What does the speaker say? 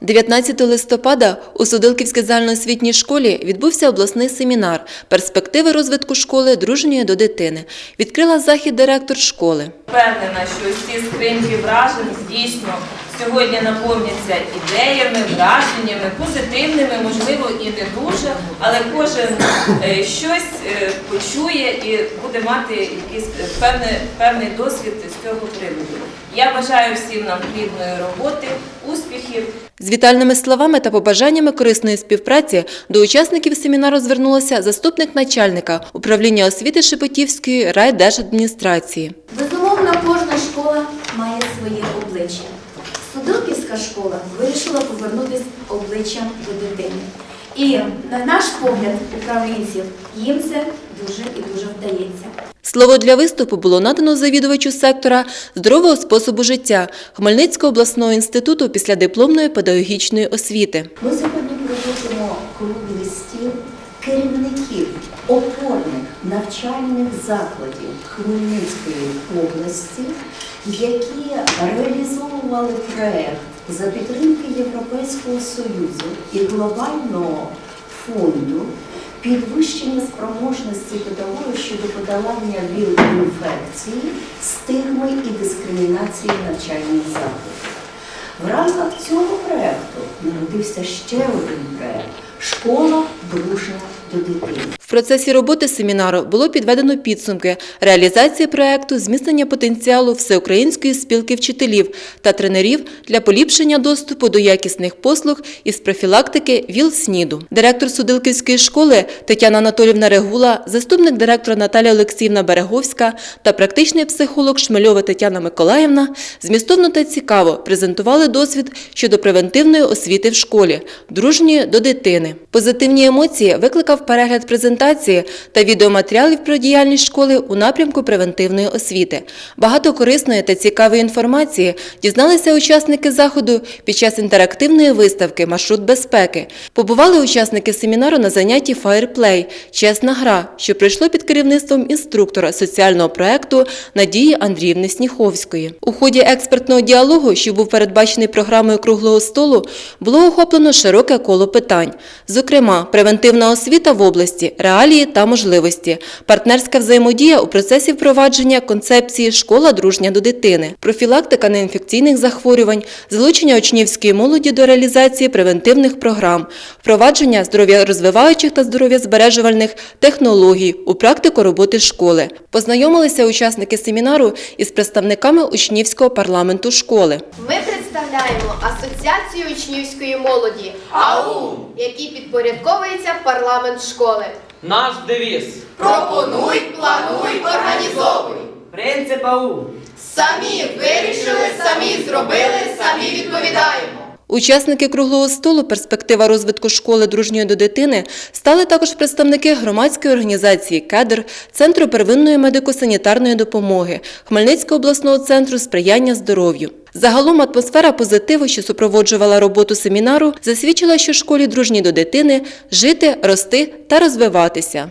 19 листопада у Судилківській загальноосвітній школі відбувся обласний семінар «Перспективи розвитку школи дружньої до дитини». Відкрила захід директор школи. Впевнена, що ці скриньки вражень дійсно сьогодні наповняться ідеями, враженнями, позитивними, можливо, і не дуже, але кожен е, щось е, почує і буде мати якийсь певний, певний досвід з цього приводу. Я бажаю всім нам плідної роботи, успіхів. З вітальними словами та побажаннями корисної співпраці до учасників семінару звернулася заступник начальника управління освіти Шепетівської райдержадміністрації. Безумовно, кожна школа має своє обличчя. Судилківська школа вирішила повернутися обличчям до дитини. І на наш погляд, управлінців, їм це дуже і дуже вдається. Слово для виступу було надано завідувачу сектора здорового способу життя Хмельницького обласного інституту післядипломної педагогічної освіти. Ми сьогодні проводимо круглий стіл керівників опорних навчальних закладів Хмельницької області, які реалізовували проект за підтримки Європейського Союзу і глобального фонду підвищення спроможності педагогів щодо подолання ВІЛ-інфекції, стигми і дискримінації навчальних закладів. В рамках цього проекту народився ще один проект Школа дружня В процесі роботи семінару було підведено підсумки реалізації проекту зміцнення потенціалу всеукраїнської спілки вчителів та тренерів для поліпшення доступу до якісних послуг із профілактики ВІЛ-СНІДу. Директор Судилківської школи Тетяна Анатолівна Регула, заступник директора Наталія Олексіївна Береговська та практичний психолог Шмельова Тетяна Миколаївна змістовно та цікаво презентували досвід щодо превентивної освіти в школі, дружньої до дитини. Позитивні емоції викликав перегляд презентації та відеоматеріалів про діяльність школи у напрямку превентивної освіти. Багато корисної та цікавої інформації дізналися учасники заходу під час інтерактивної виставки Маршрут безпеки. Побували учасники семінару на занятті «Фаєрплей» – чесна гра, що пройшло під керівництвом інструктора соціального проекту Надії Андріївни Сніховської. У ході експертного діалогу, що був передбачений програмою круглого столу, було охоплено широке коло питань. Зокрема, превентивна освіта в області, реалії та можливості, партнерська взаємодія у процесі впровадження концепції «Школа дружня до дитини», профілактика неінфекційних захворювань, залучення учнівської молоді до реалізації превентивних програм, впровадження здоров'ярозвиваючих та здоров'язбережувальних технологій у практику роботи школи. Познайомилися учасники семінару із представниками учнівського парламенту школи. Ми представляємо Асоціацію учнівської молоді АУ, якій підпорядковується парламент школи. Наш девіз. Пропонуй, плануй, організовуй. Принцип АУ. Самі вирішили, самі зробили, самі відповідаємо. Учасники круглого столу «Перспектива розвитку школи дружньої до дитини» стали також представники громадської організації «Кедр», Центру первинної медико-санітарної допомоги, Хмельницького обласного центру сприяння здоров'ю. Загалом атмосфера позитиву, що супроводжувала роботу семінару, засвідчила, що школі дружній до дитини жити, рости та розвиватися.